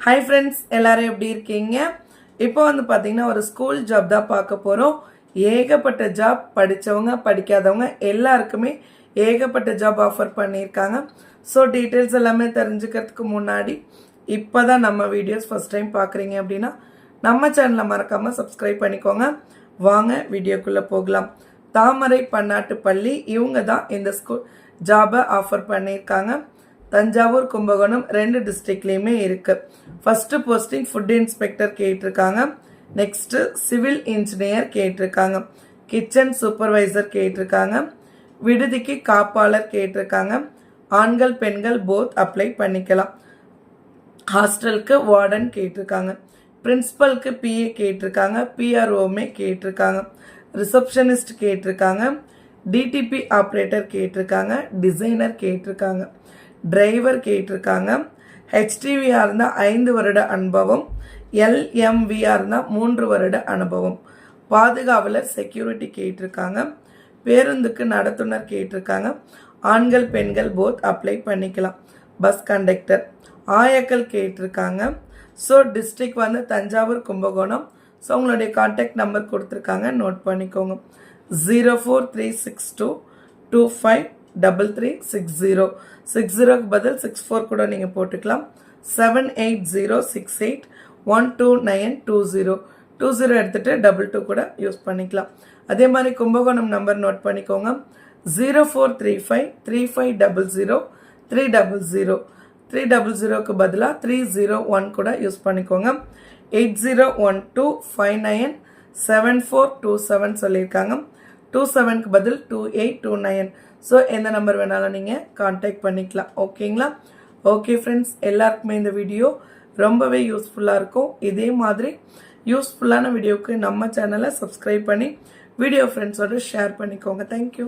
Hi friends எல்லாரும் எப்படி இருக்கீங்க? இப்போ வந்து பார்த்தீங்கன்னா ஒரு ஸ்கூல் ஜாப் தான் பார்க்க போகிறோம் ஏகப்பட்ட ஜாப் படித்தவங்க படிக்காதவங்க எல்லாருக்குமே ஏகப்பட்ட ஜாப் ஆஃபர் பண்ணியிருக்காங்க. ஸோ டீட்டெயில்ஸ் எல்லாமே தெரிஞ்சுக்கிறதுக்கு முன்னாடி இப்போ தான் நம்ம வீடியோஸ் ஃபஸ்ட் டைம் பார்க்குறீங்க அப்படின்னா நம்ம சேனலை மறக்காமல் சப்ஸ்கிரைப் பண்ணிக்கோங்க. வாங்க வீடியோக்குள்ளே போகலாம். தாமரை பன்னாட்டு பள்ளி இவங்க தான் இந்த ஸ்கூல் ஜாபை ஆஃபர் பண்ணியிருக்காங்க. தஞ்சாவூர் கும்பகோணம் ரெண்டு டிஸ்ட்ரிக்ட்லேயுமே இருக்கு. ஃபர்ஸ்ட் போஸ்டிங் ஃபுட் இன்ஸ்பெக்டர் கேட்டிருக்காங்க. நெக்ஸ்ட் சிவில் இன்ஜினியர் கேட்டிருக்காங்க. கிச்சன் சூப்பர்வைசர் கேட்டிருக்காங்க. விடுதிக்கு காப்பாளர் கேட்டிருக்காங்க. ஆண்கள் பெண்கள் போத் அப்ளை பண்ணிக்கலாம். ஹாஸ்டலுக்கு வார்டன் கேட்டிருக்காங்க. பிரின்சிபலுக்கு பிஏ கேட்டிருக்காங்க. பிஆர்ஓமே கேட்டிருக்காங்க. ரிசப்ஷனிஸ்ட் கேட்டிருக்காங்க. டிடிபி ஆப்ரேட்டர் கேட்டிருக்காங்க. டிசைனர் கேட்டிருக்காங்க. டிரைவர் கேட்டிருக்காங்க. ஹெச்டிவியாக இருந்தால் ஐந்து வருட அனுபவம். எல்எம்வியாக இருந்தால் மூன்று வருட அனுபவம். பாதுகாவலர் செக்யூரிட்டி கேட்டிருக்காங்க. பேருந்துக்கு நடத்துனர் கேட்டிருக்காங்க. ஆண்கள் பெண்கள் போத் அப்ளை பண்ணிக்கலாம். பஸ் கண்டக்டர் ஆயக்கள் கேட்டிருக்காங்க. ஸோ டிஸ்ட்ரிக்ட் வந்து தஞ்சாவூர் கும்பகோணம். ஸோ உங்களுடைய காண்டாக்ட் நம்பர் கொடுத்துருக்காங்க. நோட் பண்ணிக்கோங்க. Zero four three six two two five double three six zero six ஜீரோக்கு பதில் சிக்ஸ் ஃபோர் கூட நீங்கள் போட்டுக்கலாம். Seven eight zero six eight one two nine two zero two zero எடுத்துகிட்டு டபுள் டூ கூட use பண்ணிக்கலாம். அதே மாதிரி கும்பகோணம் நம்பர் நோட் பண்ணிக்கோங்க. Zero four three five three five double zero three double zero three double ஜீரோக்கு பதிலாக த்ரீ ஜீரோ ஒன் கூட use பண்ணிக்கோங்க. Eight zero one two five nine seven four two seven சொல்லியிருக்காங்க. டூ செவனுக்கு பதில் two eight two nine so எந்த number வேணாலும் நீங்கள் காண்டாக்ட் பண்ணிக்கலாம். ஓகேங்களா ஓகே ஃப்ரெண்ட்ஸ் எல்லாருக்குமே இந்த வீடியோ ரொம்பவே யூஸ்ஃபுல்லாக இருக்கும். இதே மாதிரி யூஸ்ஃபுல்லான வீடியோவுக்கு நம்ம சேனலை சப்ஸ்கிரைப் பண்ணி வீடியோ ஃப்ரெண்ட்ஸோட ஷேர் பண்ணிக்கோங்க. தேங்க்யூ